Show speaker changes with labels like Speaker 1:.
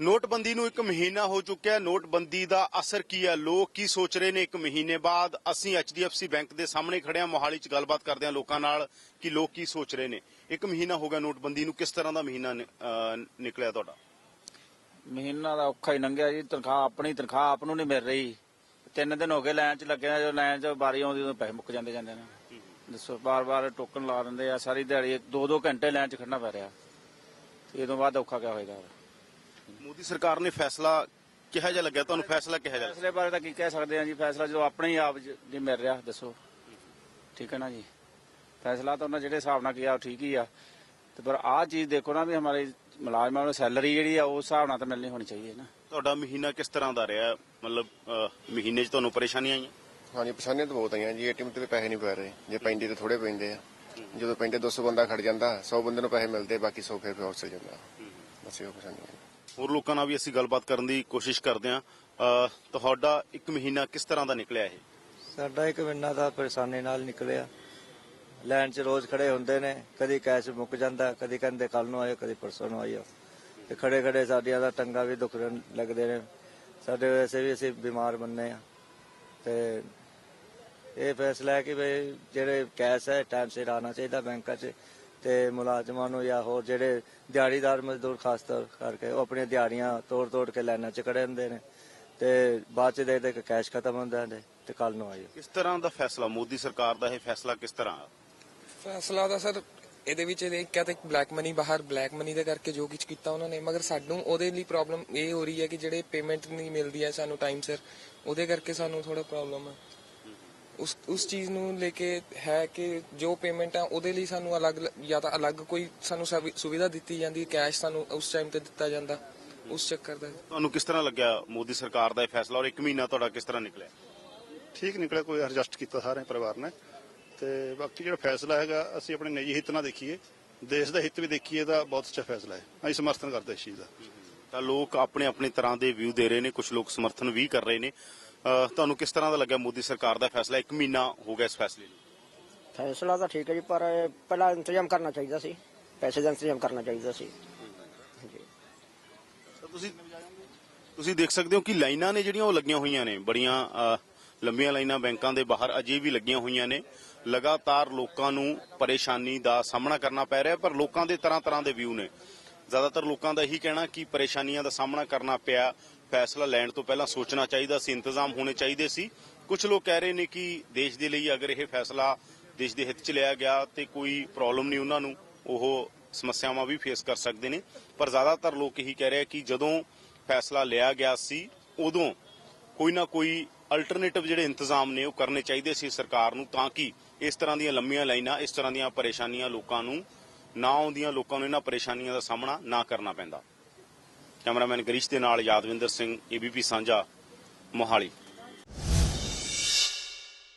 Speaker 1: ਨੋਟਬੰਦੀ ਨੂੰ ਇੱਕ ਮਹੀਨਾ ਹੋ ਚੁੱਕਿਆ ਹੈ। ਨੋਟਬੰਦੀ ਦਾ ਅਸਰ ਕੀ ਹੈ? ਲੋਕ ਕੀ ਸੋਚ ਰਹੇ ਨੇ ਇੱਕ ਮਹੀਨੇ ਬਾਅਦ? ਅਸੀਂ HDFC ਬੈਂਕ ਦੇ ਸਾਹਮਣੇ ਖੜੇ ਹਾਂ। ਮੋਹਾਲੀ 'ਚ ਗੱਲਬਾਤ ਕਰਦੇ ਹਾਂ ਲੋਕਾਂ ਨਾਲ ਕਿ ਲੋਕ ਕੀ ਸੋਚ ਰਹੇ ਨੇ। ਇੱਕ ਮਹੀਨਾ ਹੋ ਗਿਆ ਨੋਟਬੰਦੀ ਨੂੰ। ਕਿਸ ਤਰ੍ਹਾਂ ਦਾ ਮਹੀਨਾ ਨਿਕਲਿਆ ਤੁਹਾਡਾ?
Speaker 2: ਮਹੀਨਾ ਦਾ ਔਖਾ ਹੀ ਲੰਘਿਆ ਜੀ। ਤਨਖਾਹ ਆਪਣੀ ਤਨਖਾਹ ਆਪ ਨੂੰ ਨਹੀਂ ਮਿਲ ਰਹੀ। ਤਿੰਨ ਦਿਨ ਹੋ ਗਏ ਲਾਈਨ 'ਚ ਲੱਗਿਆ ਆ। ਜੋ ਲਾਈਨ 'ਚ ਵਾਰੀ ਆਉਂਦੀ ਉਦੋਂ ਪੈਸੇ ਮੁੱਕ ਜਾਂਦੇ ਜਾਂਦੇ ਨੇ। ਦੱਸੋ ਬਾਰ-ਬਾਰ ਟੋਕਨ ਲਾ ਦਿੰਦੇ ਆ। ਸਾਰੀ ਦਿਹਾੜੀ 2-2 ਘੰਟੇ ਲਾਈਨ 'ਚ ਖੜਨਾ ਪੈ ਰਿਹਾ। ਇਹ ਤੋਂ ਬਾਅਦ ਔਖਾ ਕਿਆ ਹੋਏਗਾ?
Speaker 1: ਮੋਦੀ ਸਰਕਾਰ ਨੇ ਫੈਸਲਾ ਕਿਹਾ ਜਿਹਾ ਲੱਗਿਆ ਤੁਹਾਨੂੰ ਫੈਸਲਾ ਕਿਹਾ ਜਿਹਾ
Speaker 2: ਫੈਸਲੇ ਬਾਰੇ ਤਾਂ ਕੀ ਕਹਿ ਸਕਦੇ ਆ ਜੀ? ਫੈਸਲਾ ਜਦੋਂ ਆਪਣੇ ਹੀ ਆਪ ਜ- ਮਿਲ ਰਿਹਾ ਦੱਸੋ। ਠੀਕ ਹੈ ਨਾ ਜੀ? ਫੈਸਲਾ ਤਾਂ ਉਹਨਾਂ ਜਿਹੜੇ ਹਿਸਾਬ ਨਾਲ ਕੀਤਾ ਉਹ ਠੀਕ ਹੀ ਆ। ਤੇ ਪਰ ਆਹ ਚੀਜ਼ ਦੇਖੋ ਨਾ ਵੀ ਹਮਾਰੇ ਮੁਲਾਜ਼ਮਾਂ ਨੂੰ ਸੈਲਰੀ ਜਿਹੜੀ ਆ ਉਸ ਹਿਸਾਬ ਨਾਲ ਤਾਂ ਮਿਲਣੀ ਹੋਣੀ ਚਾਹੀਦੀ ਹੈ ਨਾ।
Speaker 1: ਤੁਹਾਡਾ ਮਹੀਨਾ ਕਿਸ ਤਰ੍ਹਾਂ ਦਾ ਰਿਹਾ? ਮਤਲਬ ਅਹ, ਮਹੀਨੇ 'ਚ ਤੁਹਾਨੂੰ ਪਰੇਸ਼ਾਨੀਆਂ ਆਈਆਂ?
Speaker 3: ਹਾਂਜੀ ਪਰੇਸ਼ਾਨੀਆਂ ਤਾਂ ਬਹੁਤ ਆਈਆਂ ਜੀ। ਏਟੀਐਮ ਤੇ ਵੀ ਪੈਸੇ ਨਹੀਂ ਪੈ ਰਹੇ। ਜੇ ਪੈਂਦੇ ਤਾਂ ਥੋੜੇ ਪੈਂਦੇ ਆ। ਜਦੋਂ ਪੈਂਦੇ 200 ਬੰਦਾ ਖੜ ਜਾਂਦਾ 100 ਬੰਦੇ ਨੂੰ ਪੈਸੇ ਮਿਲਦੇ ਬਾਕੀ 100 ਫਿਰ ਵਾਪਸ ਚਲ ਜਾਂਦਾ। ਬਸ ਇਹੋ ਪਰੇਸ਼ਾਨੀ ਹੈ
Speaker 1: ਹੋਰ ਲੋਕਾਂ ਨਾਲ ਵੀ ਅਸੀਂ ਗੱਲਬਾਤ ਕਰਨ ਦੀ ਕੋਸ਼ਿਸ਼ ਕਰਦੇ ਹਾਂ। ਤੁਹਾਡਾ ਇੱਕ ਮਹੀਨਾ ਕਿਸ ਤਰ੍ਹਾਂ ਦਾ ਨਿਕਲਿਆ ਇਹ?
Speaker 4: ਸਾਡਾ ਇੱਕ ਮਹੀਨਾ ਦਾ ਪਰੇਸ਼ਾਨੀ ਨਾਲ ਨਿਕਲਿਆ। ਲਾਈਨ 'ਚ ਰੋਜ਼ ਖੜੇ ਹੁੰਦੇ ਨੇ, ਕਦੀ ਕੈਸ਼ ਮੁੱਕ ਜਾਂਦਾ, ਕਦੀ ਕਹਿੰਦੇ ਕੱਲ ਨੂੰ ਆਇਓ, ਕਦੀ ਪਰਸੋਂ ਨੂੰ ਆਇਓ। ਤੇ ਖੜੇ ਖੜੇ ਸਾਡੀਆਂ ਦਾ ਟੰਗਾ ਵੀ ਦੁਖਣ ਲੱਗਦੇ ਨੇ। ਸਾਡੇ ਵੈਸੇ ਵੀ ਅਸੀਂ ਬਿਮਾਰ ਬੰਨੇ ਆ। ਤੇ ਇਹ ਫੈਸਲਾ ਹੈ ਕਿ ਵੀ ਜਿਹੜੇ ਕੈਸ਼ ਹੈ ਟਾਈਮ ਸਿਰ ਆਣਾ ਚਾਹੀਦਾ ਬੈਂਕਾਂ 'ਚ ਤੇ ਮੁਲਾਜ਼ਮਾਂ ਨੂੰ ਜਾਂ ਹੋਰ ਜਿਹੜੇ ਦਿਹਾੜੀਦਾਰ ਮਜ਼ਦੂਰ ਖਾਸ ਤੌਰ ਕਰਕੇ ਉਹ ਆਪਣੀਆਂ ਦਿਹਾੜੀਆਂ ਤੋੜ ਤੋੜ ਕੇ ਲਾਈਨਾਂ 'ਚ ਖੜੇ ਹੁੰਦੇ ਨੇ ਤੇ ਬਾਅਦ 'ਚ ਦੇਖਦੇ ਕਿ ਕੈਸ਼ ਖਤਮ ਹੁੰਦਾ ਹੈ ਤੇ ਕੱਲ ਨੂੰ ਆਇਓ।
Speaker 1: ਕਿਸ ਤਰ੍ਹਾਂ ਦਾ ਫੈਸਲਾ? ਮੋਦੀ ਸਰਕਾਰ ਦਾ ਇਹ ਫੈਸਲਾ ਕਿਸ ਤਰ੍ਹਾਂ?
Speaker 5: ਫੈਸਲਾ ਤਾਂ ਸਰ ਇਹਦੇ ਵਿੱਚ ਇਹ ਕਿਹਾ ਤੇ ਬਲੈਕ ਮਨੀ ਬਾਹਰ ਬਲੈਕ ਮਨੀ ਦੇ ਕਰਕੇ ਜੋ ਕੁਝ ਕੀਤਾ ਉਹਨਾਂ ਨੇ ਮਗਰ ਸਾਨੂੰ ਉਹਦੇ ਲਈ ਪ੍ਰੋਬਲਮ ਇਹ ਹੋ ਰਹੀ ਹੈ ਕਿ ਜਿਹੜੇ ਪੇਮੈਂਟ ਨਹੀਂ ਮਿਲਦੀ ਹੈ ਸਾਨੂੰ ਟਾਈਮ ਸਿਰ ਉਹਦੇ ਕਰਕੇ ਸਾਨੂੰ ਥੋੜਾ ਪ੍ਰੋਬਲਮ ਹੈ। ਉਸ ਉਸ ਚੀਜ਼ ਨੂੰ ਲੈ ਕੇ ਹੈ ਕਿ ਜੋ ਪੇਮੈਂਟ ਆ ਉਹਦੇ ਲਈ ਸਾਨੂੰ ਅਲੱਗ ਜਾਂ ਤਾਂ ਅਲੱਗ ਕੋਈ ਸਾਨੂੰ ਸਵਿ- ਸੁਵਿਧਾ ਦਿੱਤੀ ਜਾਂਦੀ ਕੈਸ਼ ਸਾਨੂੰ ਉਸ ਟਾਈਮ ਤੇ ਦਿੱਤਾ ਜਾਂਦਾ ਉਸ ਚੱਕਰ ਦਾ।
Speaker 1: ਤੁਹਾਨੂੰ ਕਿਸ ਤਰ੍ਹਾਂ ਲੱਗਿਆ ਮੋਦੀ ਸਰਕਾਰ ਦਾ ਇਹ ਫੈਸਲਾ ਔਰ ਇੱਕ ਮਹੀਨਾ ਤੁਹਾਡਾ ਕਿਸ ਤਰ੍ਹਾਂ ਨਿਕਲਿਆ?
Speaker 6: ਠੀਕ ਨਿਕਲਿਆ ਕੋਈ ਐਡਜਸਟ ਕੀਤਾ ਸਾਰੇ ਪਰਿਵਾਰ ਨੇ। ਤੇ ਬਾਕੀ ਜਿਹੜਾ ਫੈਸਲਾ ਹੈਗਾ ਅਸੀਂ ਆਪਣੇ ਨਿੱਜੀ ਹਿੱਤ ਨਾਲ ਦੇਖੀਏ ਦੇਸ਼ ਦਾ ਹਿੱਤ ਵੀ ਦੇਖੀਏ ਤਾਂ ਬਹੁਤ ਅੱਛਾ ਫੈਸਲਾ ਹੈ। ਅਸੀਂ ਸਮਰਥਨ ਕਰਦੇ ਇਸ ਚੀਜ਼ ਦਾ।
Speaker 1: ਤਾਂ ਲੋਕ ਆਪਣੇ ਆਪਣੇ ਤਰ੍ਹਾਂ ਦੇ ਵਿਊ ਦੇ ਰਹੇ ਨੇ ਕੁਝ ਲੋਕ ਸਮਰਥਨ ਵੀ ਕਰ ਰਹੇ ਨੇ। ਤੁਹਾਨੂੰ ਕਿਸ ਤਰ੍ਹਾਂ ਦਾ ਲੱਗਿਆ ਮੋਦੀ ਸਰਕਾਰ ਦਾ ਫੈਸਲਾ? ਇੱਕ ਮਹੀਨਾ ਹੋ ਗਿਆ ਇਸ ਫੈਸਲੇ ਨੂੰ।
Speaker 7: ਫੈਸਲਾ ਤਾਂ ਠੀਕ ਹੈ ਜੀ ਪਰ ਪਹਿਲਾਂ ਇੰਤਜ਼ਾਮ ਕਰਨਾ ਚਾਹੀਦਾ ਸੀ। ਪੈਸੇ ਦਾ ਇੰਤਜ਼ਾਮ ਕਰਨਾ ਚਾਹੀਦਾ ਸੀ।
Speaker 1: ਤੁਸੀਂ ਤੁਸੀਂ ਦੇਖ ਸਕਦੇ ਹੋ ਕਿ ਲਾਈਨਾਂ ਨੇ ਜਿਹੜੀਆਂ ਉਹ ਲੱਗੀਆਂ ਹੋਈਆਂ ਨੇ। ਬੜੀਆਂ ਲੰਬੀਆਂ ਲਾਈਨਾਂ ਬੈਂਕਾਂ ਦੇ ਬਾਹਰ ਅਜੇ ਵੀ ਲੱਗੀਆਂ ਹੋਈਆਂ ਨੇ। ਲਗਾਤਾਰ ਲੋਕਾਂ ਨੂੰ ਪਰੇਸ਼ਾਨੀ ਦਾ ਸਾਹਮਣਾ ਕਰਨਾ ਪੈ ਰਿਹਾ ਪਰ ਲੋਕਾਂ ਦੇ ਤਰ੍ਹਾਂ ਤਰ੍ਹਾਂ ਦੇ ਵਿਊ ਨੇ। ਜ਼ਿਆਦਾਤਰ ਲੋਕਾਂ ਦਾ ਇਹੀ ਕਹਿਣਾ ਕਿ ਪਰੇਸ਼ਾਨੀਆਂ ਦਾ ਸਾਹਮਣਾ ਕਰਨਾ ਪਿਆ। ਫੈਸਲਾ ਲੈਣ ਤੋਂ ਪਹਿਲਾਂ ਸੋਚਣਾ ਚਾਹੀਦਾ ਸੀ, ਇੰਤਜ਼ਾਮ ਹੋਣੇ ਚਾਹੀਦੇ ਸੀ। ਕੁਝ ਲੋਕ ਕਹਿ ਰਹੇ ਨੇ ਕਿ ਦੇਸ਼ ਦੇ ਲਈ ਅਗਰ ਇਹ ਫੈਸਲਾ ਦੇਸ਼ ਦੇ ਹਿੱਤ 'ਚ ਲਿਆ ਗਿਆ ਤੇ ਕੋਈ ਪ੍ਰੋਬਲਮ ਨਹੀਂ ਉਹਨਾਂ ਨੂੰ, ਉਹ ਸਮੱਸਿਆਵਾਂ ਵੀ ਫੇਸ ਕਰ ਸਕਦੇ ਨੇ। ਪਰ ਜ਼ਿਆਦਾਤਰ ਲੋਕ ਇਹੀ ਕਹਿ ਰਹੇ ਕਿ ਜਦੋਂ ਫੈਸਲਾ ਲਿਆ ਗਿਆ ਸੀ, ਉਦੋਂ ਕੋਈ ਨਾ ਕੋਈ ਅਲਟਰਨੇਟਿਵ ਜਿਹੜੇ ਇੰਤਜ਼ਾਮ ਨੇ ਉਹ ਕਰਨੇ ਚਾਹੀਦੇ ਸੀ ਸਰਕਾਰ ਨੂੰ, ਤਾਂ ਕਿ ਇਸ ਤਰ੍ਹਾਂ ਦੀਆਂ ਲੰਮੀਆਂ ਲਾਈਨਾਂ, ਇਸ ਤਰ੍ਹਾਂ ਦੀਆਂ ਪਰੇਸ਼ਾਨੀਆਂ ਲੋਕਾਂ ਨੂੰ ਨਾ ਆਉਂਦੀਆਂ ਲੋਕਾਂ ਨੂੰ ਇਹਨਾਂ ਪਰੇਸ਼ਾਨੀਆਂ ਦਾ ਸਾਹਮਣਾ ਨਾ ਕਰਨਾ ਪੈਂਦਾ। ਕੈਮਰਾਮੈਨ ਗਰੀਸ਼ ਦੇ ਨਾਲ ਯਾਦਵਿੰਦਰ ਸਿੰਘ ਏਬੀਪੀ ਸਾਂਝਾ, ਮੋਹਾਲੀ।